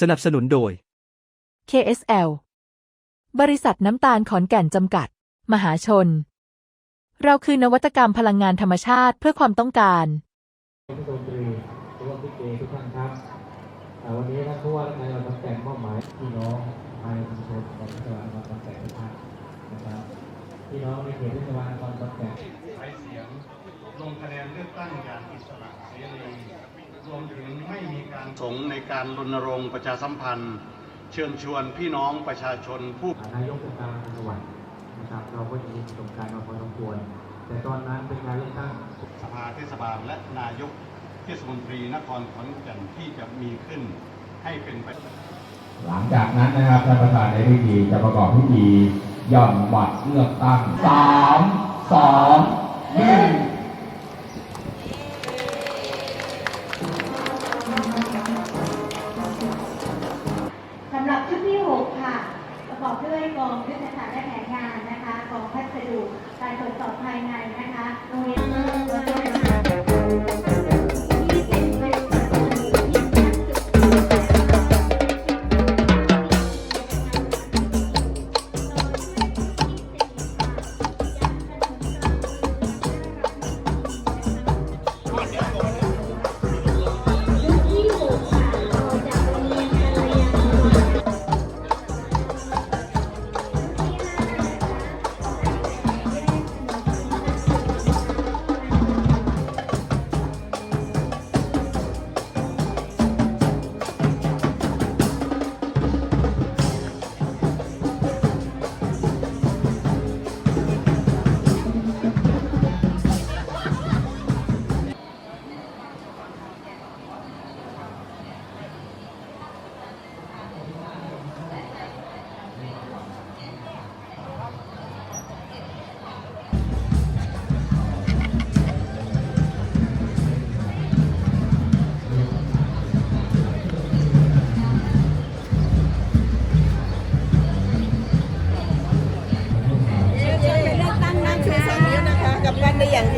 สนับสนุนโดย KSL บริษัทน้ำตาลขอนแก่นจำกัด มหาชน เราคือนวัตกรรมพลังงานธรรมชาติเพื่อความต้องการท่านผู้ชมตรีร่วมพิเกทุกท่านครับอ่าวันนี้ท่านผู้ว่าราชการจังหวัดขอนแก่นมอบหมายพี่น้องภายในชุมชนของเทศบาลนครขอนแก่นทุกท่านนะครับพี่น้องในเขตเทศบาลนครขอนแก่นใช้เสียงลงคะแนนเลือกตั้งอย่างอิสระเสรี รวมถึงไม่มีการสงในการรณรงค์ประชาสัมพันธ์ เชิญชวนพี่น้องประชาชนผู้นายกองค์การจังหวัดนะครับเราก็จะมีประสบการณ์มาพอสมควรแต่ตอนนั้นเป็นการเลือกตั้งสภาเทศบาลและนายกเทศมนตรีนครขอนแก่นที่จะมีขึ้นให้เป็นไปหลังจากนั้นนะครับท่านประธานในพิธีจะประกอบพิธีย่อนบัตรเลือกตั้งสามสองหนึ่ง องยุทธศาสตร์และแผนงานนะคะกองพัสดุการตรวจสอบภายในนะคะโรงเรียนที่เป็น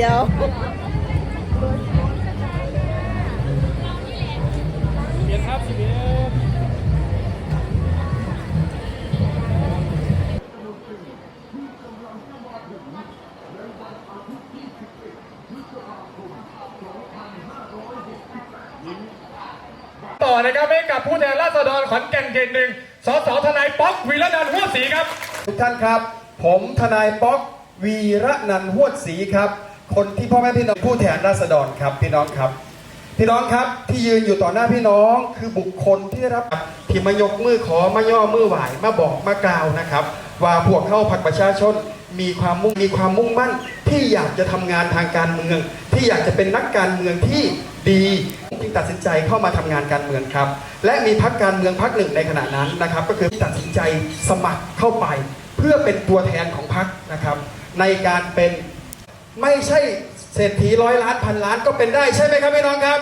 บ้านได้อย่างเดียวต่อนะครับให้กับผู้แทนราษฎรขอนแก่นเขตหนึ่งสสทนายป๊อกวีระนันท์หัวศรีครับ ทุกท่านครับ ผมทนายป๊อกวีระนันท์หวดศรีครับ คนที่พ่อแม่พี่น้องผู้แทนราษฎรครับพี่น้องครับ พี่น้องครับที่ยืนอยู่ต่อหน้าพี่น้องคือบุคคลที่ได้รับที่มายกมือขอมาย่อมือไหวมาบอกมากล่าวนะครับ ว่าพวกเข้าพักประชาชนมีความมุ่งมีความมุ่งมั่น ที่อยากจะทำงานทางการเมือง ที่อยากจะเป็นนักการเมืองที่ดีจึงตัดสินใจเข้ามาทำงานการเมืองครับ และมีพักการเมืองพักหนึ่งในขณะนั้นนะครับ ก็คือตัดสินใจสมัครเข้าไป เพื่อเป็นตัวแทนของพักนะครับ ในการเป็น ไม่ใช่เศรษฐีร้อยล้านพันล้านก็เป็นได้ใช่ไหมครับพี่น้องครับ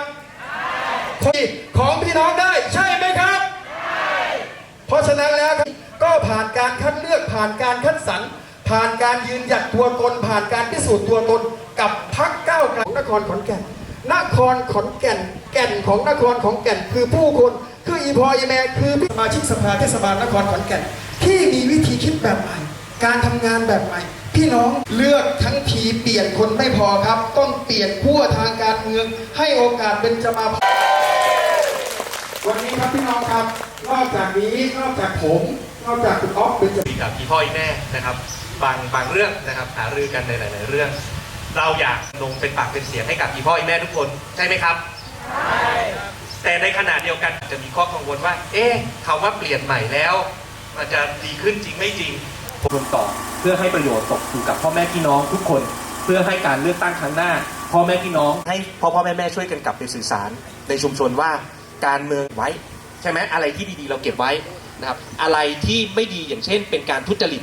ที่ของพี่น้องได้ใช่ไหมครับ เพราะฉะนั้นแล้วก็ผ่านการคัดเลือกผ่านการคัดสรรผ่านการยืนหยัดตัวตนผ่านการพิสูจน์ตัวตนกับพักก้าวไกลนครขอนแก่น นครขอนแก่น แก่นของนครขอนแก่น คือผู้คนคืออีพออีแมคือสมาชิกสภาเทศบาลนครขอนแก่น ที่มีวิธีคิดแบบใหม่ การทำงานแบบใหม่ พี่น้องเลือกทั้งทีเปลี่ยนคนไม่พอครับ ต้องเปลี่ยนขั้วทางการเมือง ให้โอกาสเป็นจะมาพวันนี้ครับพี่น้องครับ นอกจากนี้นอกจากผม นอกจากคุณอ๊อฟเป็นจะกับพี่พ่อพี่แม่นะครับ บางบางเรื่องนะครับ หารือกันในหลาย ๆ เรื่อง เราอยากลงเป็นปากเป็นเสียงให้กับพี่พ่อพี่แม่ทุกคนใช่ไหมครับใช่แต่ในขณะเดียวกันจะมีข้อกังวลว่า เอ๊ะคำว่าเปลี่ยนใหม่แล้ว มันจะดีขึ้นจริงไม่จริง รวมต่อ เพื่อให้ประโยชน์ตกอยู่กับพ่อแม่พี่น้องทุกคน เพื่อให้การเลือกตั้งครั้งหน้า พ่อแม่พี่น้อง ให้พ่อพ่อแม่แม่ช่วยกันกลับไปสื่อสาร ในชุมชนว่าการเมืองไว้ ใช่ไหมอะไรที่ดีๆ เราเก็บไว้นะครับอะไรที่ไม่ดีอย่างเช่น เป็นการทุจริต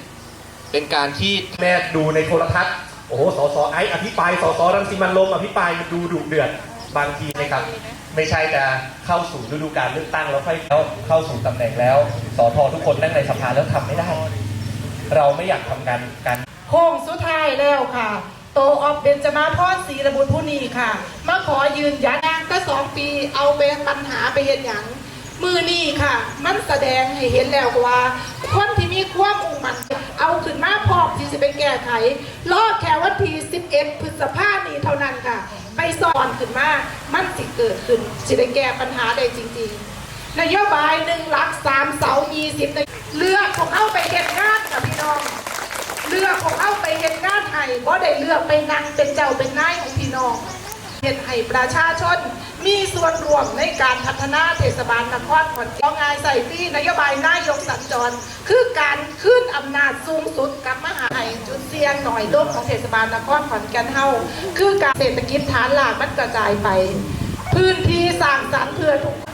เป็นการที่แม่ดูในโทรทัศน์โอ้โหสสไอซ์อภิปรายสสรังสิมันต์โรมอภิปรายดูดุเดือดบางทีนะครับ ไม่ใช่จะเข้าสู่ฤดูการเลือกตั้งแล้วค่อยเข้าเข้าสู่ตำแหน่งแล้วสอททุกคนนั่งในสภาแล้วทำไม่ได้ เราไม่อยากทำการการโค้งสุดท้ายแล้วค่ะ โตออฟเบนจมาพรศรีระบุญผู้นี้ค่ะ มาขอยืนยันนางก็สองปีเอาเป็นปัญหาไปเห็นอย่างมือนี่ค่ะ มันแสดงให้เห็นแล้วว่าคนที่มีความมุ่งมัน เอาขึ้นมาพร้อมที่จะไปแก้ไขรอดแค่วันที่11พฤษภาคมนี้เท่านั้นค่ะ ไปสอนขึ้นมา มันสิเกิดขึ้นสิได้แก้ปัญหาได้จริง ๆ นโยบายหนึ่งหลักสามเสายี่สิบเลือกของเอาไปเห็นงาน พี่น้อง เลือกของเอาไปเห็นงานให้เพราะได้เลือกไปนั่งเป็นเจ้าเป็นนายของพี่น้องเห็นให้ประชาชนมีส่วนร่วมในการพัฒนาเทศบาลนครขอนแก่นงานใส่ที่นโยบายนายกสัญจร คือการขึ้นอำนาจสูงสุดกับมหาลัยจุดเสี่ยงหน่อยลดของเทศบาลนครขอนแก่นเฮาคือการเศรษฐกิจฐานหลักมันกระจายไป พื้นที่สร้างสรรค์เพื่อทุก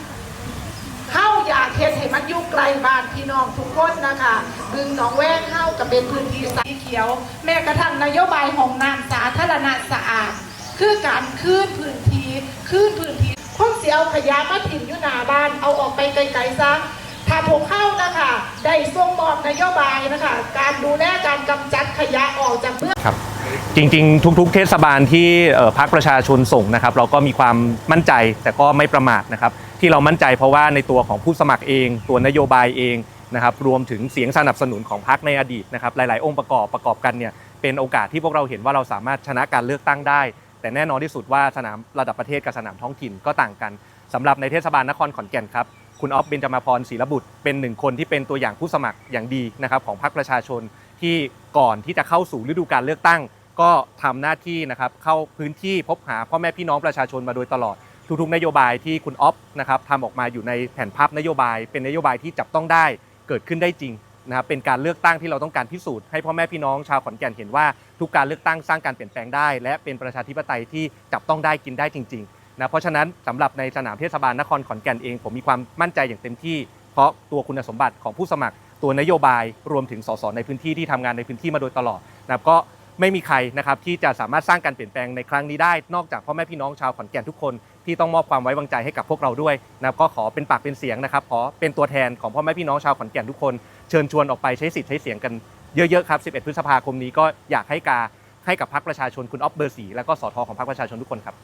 อยากเฮ็ดให้มันอยู่ไกลบ้านพี่น้องทุกคนนะคะ บึงหนองแวงเข้ากับเป็นพื้นที่สีเขียว แม้กระทั่งนโยบายของน้ำสาธารณะสะอาด คือการคืนพื้นที่คืนพื้นที่คนเสียเอาขยะมาถิ่มอยู่หน้าบ้านเอาออกไปไกลๆซะถ้าพวกเข้านะคะ ได้ส่งมอบนโยบายนะคะ การดูแลการกำจัดขยะออกจากเมืองครับ จริงๆ ทุก ๆ เทศบาลที่พรรคประชาชนส่งนะครับเราก็มีความมั่นใจแต่ก็ไม่ประมาทนะครับที่เรามั่นใจเพราะว่าในตัวของผู้สมัครเอง ตัวนโยบายเองนะครับรวมถึงเสียงสนับสนุนของพรรคในอดีตนะครับหลาย ๆ องค์ประกอบประกอบกันเนี่ยเป็นโอกาสที่พวกเราเห็นว่าเราสามารถชนะการเลือกตั้งได้ แต่แน่นอนที่สุดว่าสนามระดับประเทศกับสนามท้องถิ่นก็ต่างกันสำหรับในเทศบาลนครขอนแก่นครับคุณออฟเบญจมาพรศรีระบุตรเป็นหนึ่งคนที่เป็นตัวอย่างผู้สมัครอย่างดีนะครับของพรรคประชาชนที่ก่อนที่จะเข้าสู่ฤดูการเลือกตั้ง ก็ทำหน้าที่นะครับเข้าพื้นที่พบหาพ่อแม่พี่น้องประชาชนมาโดยตลอดทุกๆนโยบายที่คุณอ๊อฟนะครับทำออกมาอยู่ในแผนภาพนโยบาย เป็นนโยบายที่จับต้องได้เกิดขึ้นได้จริงนะครับเป็นการเลือกตั้งที่เราต้องการพิสูจน์ให้พ่อแม่พี่น้องชาวขอนแก่นเห็นว่าทุกการเลือกตั้งสร้างการเปลี่ยนแปลงได้ และเป็นประชาธิปไตยที่จับต้องได้กินได้จริงๆนะเพราะฉะนั้นสำหรับในสนามเทศบาลนครขอนแก่นเอง ผมมีความมั่นใจอย่างเต็มที่ เพราะตัวคุณสมบัติของผู้สมัคร ตัวนโยบายรวมถึงสสในพื้นที่ที่ทำงานในพื้นที่มาโดยตลอดนะครับก็ ไม่มีใครนะครับที่จะสามารถสร้างการเปลี่ยนแปลงในครั้งนี้ได้ นอกจากพ่อแม่พี่น้องชาวขอนแก่นทุกคนที่ต้องมอบความไว้วางใจให้กับพวกเราด้วยนะครับก็ขอเป็นปากเป็นเสียงนะครับขอเป็นตัวแทนของพ่อแม่พี่น้องชาวขอนแก่นทุกคนเชิญชวนออกไปใช้สิทธิ์ใช้เสียงกันเยอะๆครับ 11 พฤษภาคมนี้ก็อยากให้กาให้กับพรรคประชาชนคุณออฟเบอร์สีและก็สทของพรรคประชาชนทุกคนครับ